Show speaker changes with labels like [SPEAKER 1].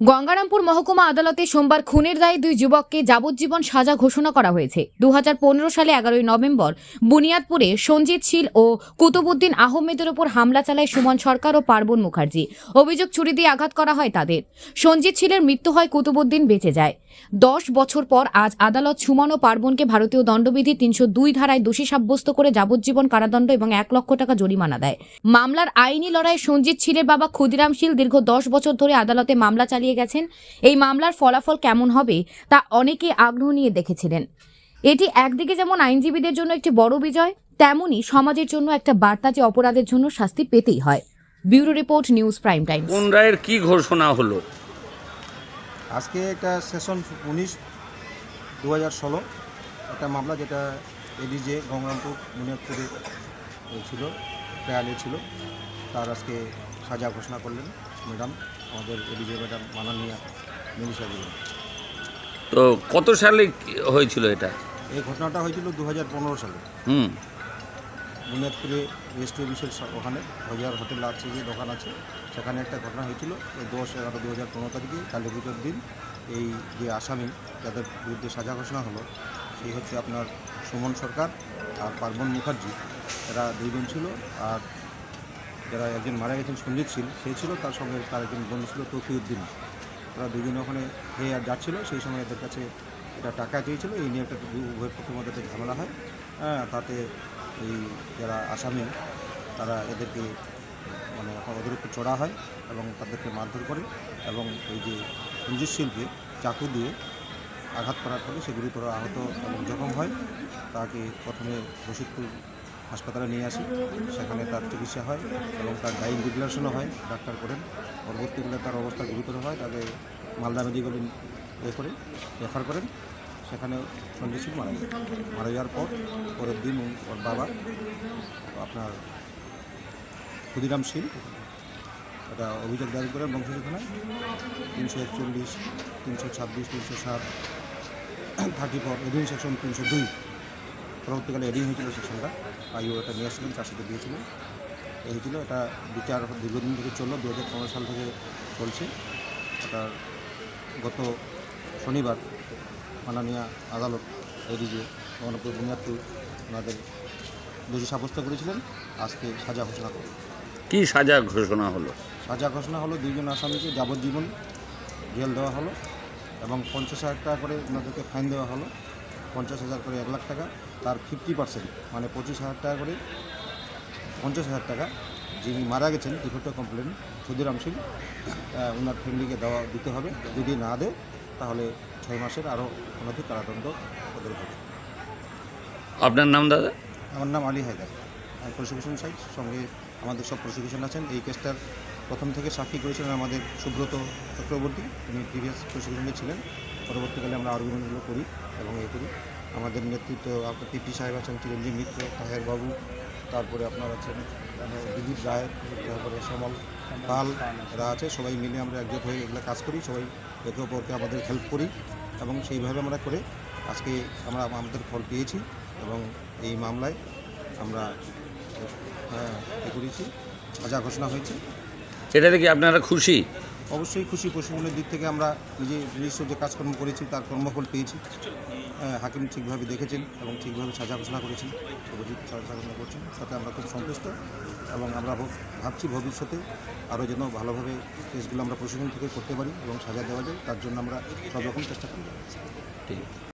[SPEAKER 1] গঙ্গারামপুর মহকুমা আদালতে সোমবার খুনের দায়ে দুই যুবককে যাবজ্জীবন সাজা ঘোষণা করা হয়েছে। দু হাজার পনেরো সালে এগারোই নভেম্বর বুনিয়াদপুরে সঞ্জিত শীল ও কুতুবুদ্দিন আহমেদের ওপর হামলা চালায় সুমন সরকার ও পার্বণ মুখার্জি। অভিযোগ ছুরি দিয়ে আঘাত করা হয় তাদের। সঞ্জিত শীলের মৃত্যু হয় কুতুবুদ্দিন বেঁচে যায়। দশ বছর পর আজ আদালত সুমন ও পার্বণকে ভারতীয় দণ্ডবিধি তিনশো দুই ধারায় দোষী সাব্যস্ত করে যাবজ্জীবন কারাদণ্ড এবং এক লক্ষ টাকা জরিমানা দেয়। মামলার আইনি লড়াইয়ে সঞ্জিত শীলের বাবা ক্ষুদিরাম শীল দীর্ঘ দশ বছর ধরে আদালতে মামলা চালিয়ে গেছেন এই মামলার ফলাফল কেমন হবে তা অনেকে আগ্রহ নিয়ে দেখেছিলেন। এটি একদিকে যেমন আইনজীবীদের জন্য একটি বড় বিজয় তেমনি সমাজের জন্য একটা বার্তা যে অপরাধের জন্য শাস্তি পেতেই হয়। Bureau report news prime time
[SPEAKER 2] কোন রায়ের কি ঘোষণা হলো?
[SPEAKER 3] আজকে একটা সেশন উনিশ দু হাজার ষোলো একটা মামলা যেটা এডিজে গঙ্গারামপুর বুনিয়াদপুরে ছিল ট্রায়ালে ছিল তার আজকে সাজা ঘোষণা করলেন ম্যাডাম। আমাদের এডিজে ম্যাডাম মাননীয়া দেবী
[SPEAKER 2] তো কত সালে হয়েছিল এটা?
[SPEAKER 3] এই ঘটনাটা হয়েছিল দু হাজার পনেরো সালে।
[SPEAKER 2] হুম।
[SPEAKER 3] বুনিয়াদপুরে রেস্টুরেন্ট অফিসের ওখানে হজার হোটেল আছে যে দোকান আছে সেখানে একটা ঘটনা হয়েছিল। এই দশ এগারো দু হাজার পনেরো তারিখে কালী পুজোর দিন এই যে আসামি যাদের বিরুদ্ধে সাজা ঘোষণা হলো সেই হচ্ছে আপনার সুমন সরকার আর পার্বণ মুখার্জি। এরা দুইজন ছিল আর যারা একজন মারা গেছেন সঞ্জিত শীল, সে ছিল, তার সঙ্গে তার একজন বন্ধু ছিল তৌফিউদ্দিন। তারা দুজনে ওখানে খেয়ে আর যাচ্ছিল, সেই সময় এদের কাছে এটা টাকা চেয়েছিল, এই নিয়ে একটা উভয় পক্ষের মধ্যে একটা ঝামেলা হয়। হ্যাঁ তাতে এই যারা আসামি, তারা এদেরকে মানে ওদের উপর চড়া হয় এবং তাদেরকে মারধর করে এবং এই যে সঞ্জিত শীলকে চাকু দিয়ে আঘাত করার ফলে সে গুরুতর আহত এবং জখম হয়। তাকে প্রথমে রশিদপুর হাসপাতালে নিয়ে আসি। সেখানে তার চিকিৎসা হয় এবং তার ডাইং ডিক্লারেশনও হয়। ডাক্তার করেন। পরবর্তীকালে তার অবস্থা গুরুতর হয়। তাকে মালদা মেডিকেল এ করে রেফার করেন। সেখানে সঞ্জয় সিং মারা যায় মারা যাওয়ার পর পরের দিন ওর বাবা, আপনার ক্ষুদিরাম সিং, এটা অভিযোগ দায়ের করেন বংশী থানায় তিনশো একচল্লিশ, তিনশো ছাব্বিশ, তিনশো সাত থার্টি ফোর সেকশন তিনশো দুই। পরবর্তীকালে এডিং হয়েছিল সেকশনটা আইও এটা নিয়ে আসছিলেন তার সাথে দিয়েছিলেন এই হয়েছিল এটা বিচার দীর্ঘদিন থেকে চলল দু হাজার পনেরো সাল থেকে চলছে। এটা গত শনিবার মাননীয় আদালত এদিকে মহানপুর বুনিয়াদপুর ওনাদের দোষী সাব্যস্ত করেছিলেন আজকে সাজা ঘোষণা করল।
[SPEAKER 2] কি সাজা ঘোষণা হলো?
[SPEAKER 3] সাজা ঘোষণা হলো দুইজন আসামিকে যাবজ্জীবন জেল দেওয়া হলো এবং পঞ্চাশ হাজার টাকা করে ওনাদেরকে ফাইন দেওয়া হলো। পঞ্চাশ হাজার করে এক লাখ টাকা তার ফিফটি পার্সেন্ট মানে পঁচিশ হাজার টাকা করে পঞ্চাশ হাজার টাকা যিনি মারা গেছেন ডিফেক্ট কমপ্লেন ক্ষুদিরাম সিং ওনার ফ্যামিলিকে দেওয়া দিতে হবে। যদি না দেয় তাহলে ছয় মাসের আরও অনধিক কারাদণ্ড ওদের হবে।
[SPEAKER 2] আপনার নাম দাদা?
[SPEAKER 3] আমার নাম আলী হায়দার। আমি প্রসিকিউশন সাইড সঙ্গে আমাদের সব প্রসিকিউশন আছেন। এই কেসটার প্রথম থেকে সাক্ষী করেছিলেন আমাদের সুব্রত চক্রবর্তী। তিনি প্রিভিয়াস প্রসিকিউশনে ছিলেন। পরবর্তীকালে আমরা আর্গুমেন্টগুলো করি এবং এ করি। আমাদের নেতৃত্ব আপনার পিপি সাহেব আছেন চিরঞ্জীব মিত্র তাহের বাবু তারপরে আপনার আছেন আহ, দিলীপ রায় তারপরে শ্যামল পাল এরা আছে সবাই মিলে আমরা একজোট হয়ে এগুলো কাজ করি সবাই একে অপরকে আমাদের হেল্প করি এবং সেইভাবে আমরা করে আজকে আমরা আমাদের ফল পেয়েছি এবং এই মামলায় আমরা হ্যাঁ, এ করেছি সাজা ঘোষণা হয়েছে।
[SPEAKER 2] এটাতে কি আপনারা খুশি?
[SPEAKER 3] অবশ্যই খুশি প্রশাসনের দিক থেকে আমরা নিজে নিজস্ব যে কাজকর্ম করেছি তার কর্মফল পেয়েছি। হ্যাঁ, হাকিম ঠিকভাবে দেখেছেন এবং ঠিকভাবে সাজা ঘোষণা করেছেন অভিযুক্ত সাজা ঘোষণা করছেন তাতে আমরা খুব সন্তুষ্ট এবং আমরা ভাবছি ভবিষ্যতে আরও যেন ভালোভাবে কেসগুলো আমরা প্রশাসন থেকে করতে পারি এবং সাজা দেওয়া যায় তার জন্য আমরা সব রকম চেষ্টা করব।
[SPEAKER 2] ঠিক।